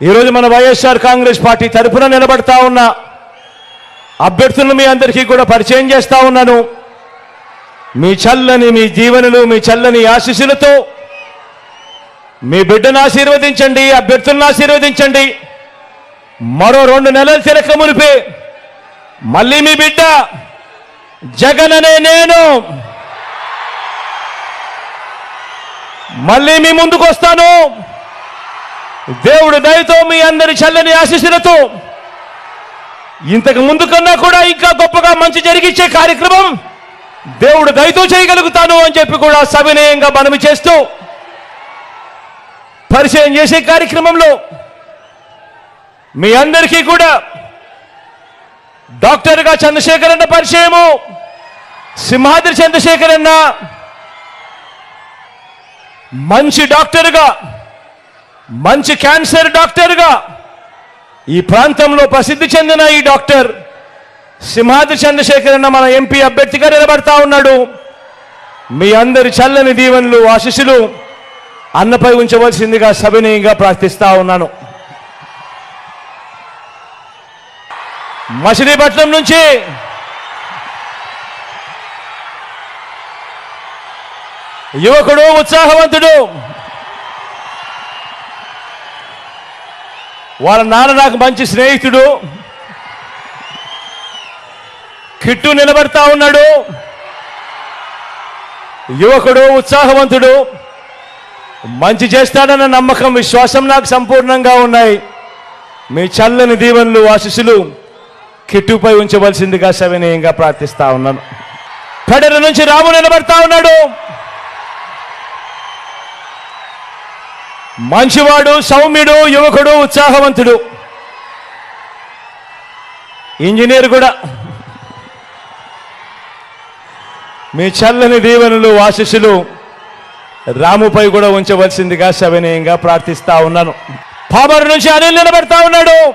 ఈరోజు మన వైఎస్ఆర్ కాంగ్రెస్ పార్టీ తరఫున నిలబడతా ఉన్నా అభ్యర్థులను మీ అందరికీ కూడా పరిచయం చేస్తా ఉన్నాను. మీ చల్లని మీ జీవనలు మీ చల్లని ఆశీస్సులతో మీ బిడ్డను ఆశీర్వదించండి అభ్యర్థులను ఆశీర్వదించండి. మరో రెండు నెలలు తిరక మునిపే మళ్ళీ మీ బిడ్డ జగన్ అనే నేను మళ్ళీ మీ ముందుకు వస్తాను దేవుడు దయతో మీ అందరి చల్లని ఆశీస్సులతో ఇంతకు ముందు కన్నా కూడా ఇంకా గొప్పగా మంచి జరిగించే కార్యక్రమం దేవుడు దయతో చేయగలుగుతాను అని చెప్పి కూడా సవినయంగా మనవి చేస్తూ పరిచయం చేసే కార్యక్రమంలో మీ అందరికీ కూడా డాక్టర్గా చంద్రశేఖర్ అన్న పరిచయము సింహాద్రి చంద్రశేఖర్ అన్న మంచి డాక్టర్గా మంచి క్యాన్సర్ డాక్టర్గా ఈ ప్రాంతంలో ప్రసిద్ధి చెందిన ఈ డాక్టర్ సింహాద్రి చంద్రశేఖర్ అన్న మన ఎంపీ అభ్యర్థిగా నిలబడతా ఉన్నాడు. మీ అందరి చల్లని దీవెనలు ఆశీస్సులు అన్నపై ఉంచవలసిందిగా సవినయంగా ప్రార్థిస్తా ఉన్నాను. మచిలీపట్నం నుంచి యువకుడు ఉత్సాహవంతుడు వాళ్ళ నాన్న నాకు మంచి స్నేహితుడు. కిట్టు నిలబడతా ఉన్నాడు. యువకుడు ఉత్సాహవంతుడు. మంచి చేస్తాడన్న నమ్మకం విశ్వాసం నాకు సంపూర్ణంగా ఉన్నాయి. మీ చల్లని దీవెనలు ఆశిస్సులు కిట్టుపై ఉంచవలసిందిగా సవినయంగా ప్రార్థిస్తా ఉన్నాను. పెడల నుంచి రాము నిలబడతా ఉన్నాడు. మంచివాడు సౌమ్యుడు యువకుడు ఉత్సాహవంతుడు. ఇంజనీర్ కూడా. మీ చల్లని దీవెనలు ఆశీస్సులు రాముపై కూడా ఉంచవలసిందిగా సవినయంగా ప్రార్థిస్తా ఉన్నాను. పామరు నుంచి అనిల్ నిలబడతా ఉన్నాడు.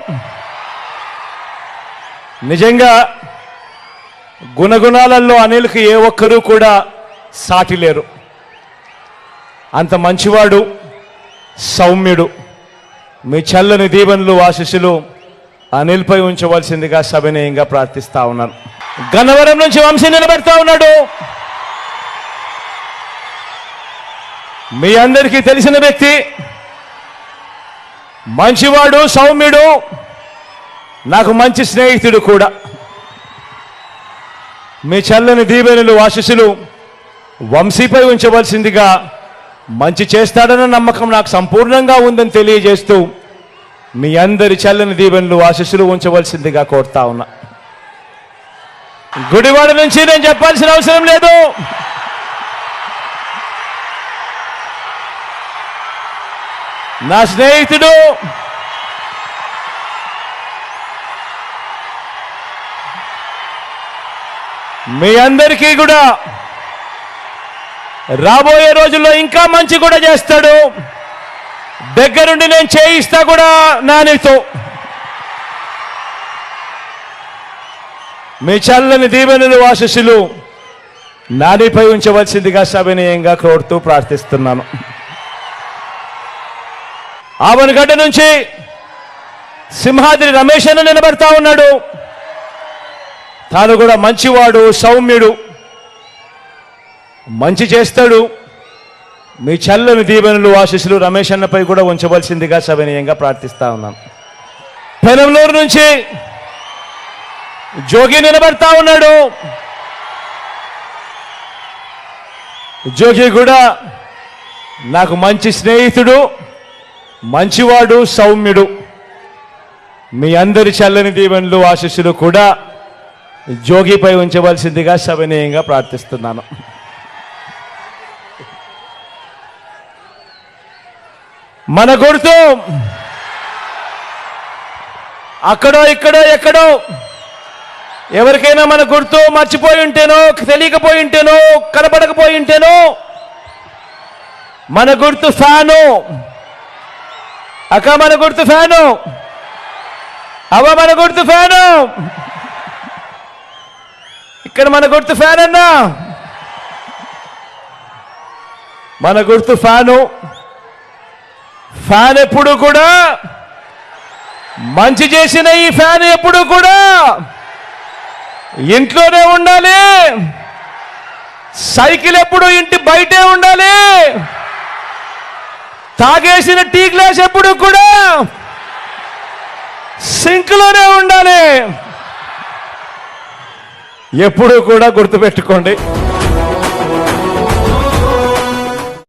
నిజంగా గుణగుణాలలో అనిల్కి ఏ ఒక్కరూ కూడా సాటి లేరు. అంత మంచివాడు సౌమ్యుడు. మీ చల్లని దీవెనలు ఆశీస్సులు అనిల్పై ఉంచవలసిందిగా సవినయంగా ప్రార్థిస్తా ఉన్నాను. గన్నవరం నుంచి వంశీ నిలబెడతా ఉన్నాడు. మీ అందరికీ తెలిసిన వ్యక్తి మంచివాడు సౌమ్యుడు నాకు మంచి స్నేహితుడు కూడా. మీ చల్లని దీవెనలు ఆశీస్సులు వంశీపై ఉంచవలసిందిగా మంచి చేస్తాడన్న నమ్మకం నాకు సంపూర్ణంగా ఉందని తెలియజేస్తూ మీ అందరి చల్లని దీవెనలు ఆశీస్సులు ఉంచవలసిందిగా కోరుతా ఉన్నా. గుడివాడ నుంచి నేను చెప్పాల్సిన అవసరం లేదు. నా స్నేహితుడు మీ అందరికీ కూడా రాబోయే రోజుల్లో ఇంకా మంచి కూడా చేస్తాడు. దగ్గరుండి నేను చేయిస్తా కూడా నానితో మీ చల్లని దీవెనలు ఆశీస్సులు నానిపై ఉంచవలసిందిగా సవినయంగా కోరుతూ ప్రార్థిస్తున్నాను. ఆవనగడ్డ నుంచి సింహాద్రి రమేష్ అని నిలబడతా ఉన్నాడు. తాను కూడా మంచివాడు సౌమ్యుడు. మంచి చేస్తాడు. మీ చల్లని దీవెనలు ఆశీస్సులు రమేష్ అన్నపై కూడా ఉంచవలసిందిగా సవినీయంగా ప్రార్థిస్తా ఉన్నాం. పెనంలూరు నుంచి జోగి నిలబడతా ఉన్నాడు. జోగి కూడా నాకు మంచి స్నేహితుడు మంచివాడు సౌమ్యుడు. మీ అందరి చల్లని దీవెనలు ఆశీస్సులు కూడా జోగిపై ఉంచవలసిందిగా సవినీయంగా ప్రార్థిస్తున్నాను. మన గుర్తు. అక్కడో ఇక్కడో ఎక్కడో. ఎవరికైనా మన గుర్తు మర్చిపోయి ఉంటేనో తెలియకపోయి ఉంటేనో కనపడకపోయి ఉంటేనో మన గుర్తు ఫ్యాను. అక్క మన గుర్తు ఫ్యాను. అవ్వ మన గుర్తు ఫ్యాను. ఇక్కడ మన గుర్తు ఫ్యాన్ అన్నా మన గుర్తు ఫ్యాను. ఫ్యాన్ ఎప్పుడు కూడా? మంచి చేసిన ఈ ఫ్యాన్ ఎప్పుడు కూడా? ఇంట్లోనే ఉండాలి. సైకిల్ ఎప్పుడు ఇంటి బయటే ఉండాలి. తాగేసిన టీ గ్లాస్ ఎప్పుడు కూడా? సింక్లోనే ఉండాలి. ఎప్పుడు కూడా గుర్తుపెట్టుకోండి.